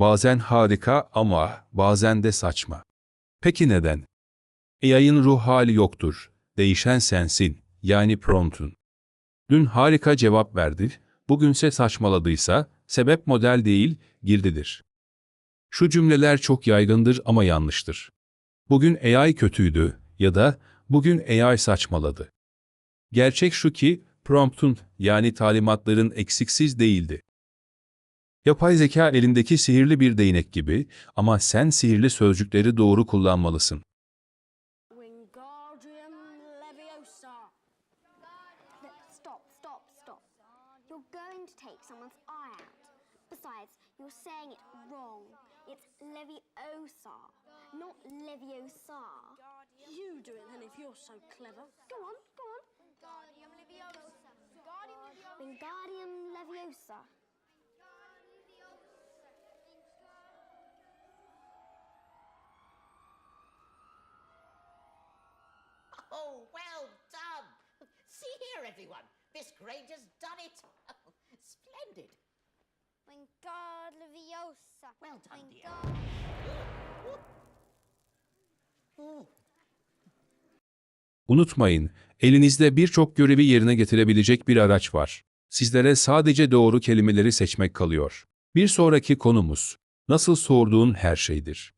Bazen harika ama bazen de saçma. Peki neden? AI'ın ruh hali yoktur. Değişen sensin, yani promptun. Dün harika cevap verdi, bugünse saçmaladıysa sebep model değil, girdidir. Şu cümleler çok yaygındır ama yanlıştır. Bugün AI kötüydü ya da bugün AI saçmaladı. Gerçek şu ki promptun yani talimatların eksiksiz değildi. Yapay zeka elindeki sihirli bir değnek gibi ama sen sihirli sözcükleri doğru kullanmalısın. Wingardium Leviosa. Everyone. This Granger's done it. Splendid. Wingard Leviosa. Well done, dear. Unutmayın, elinizde birçok görevi yerine getirebilecek bir araç var. Sizlere sadece doğru kelimeleri seçmek kalıyor. Bir sonraki konumuz, nasıl sorduğun her şeydir.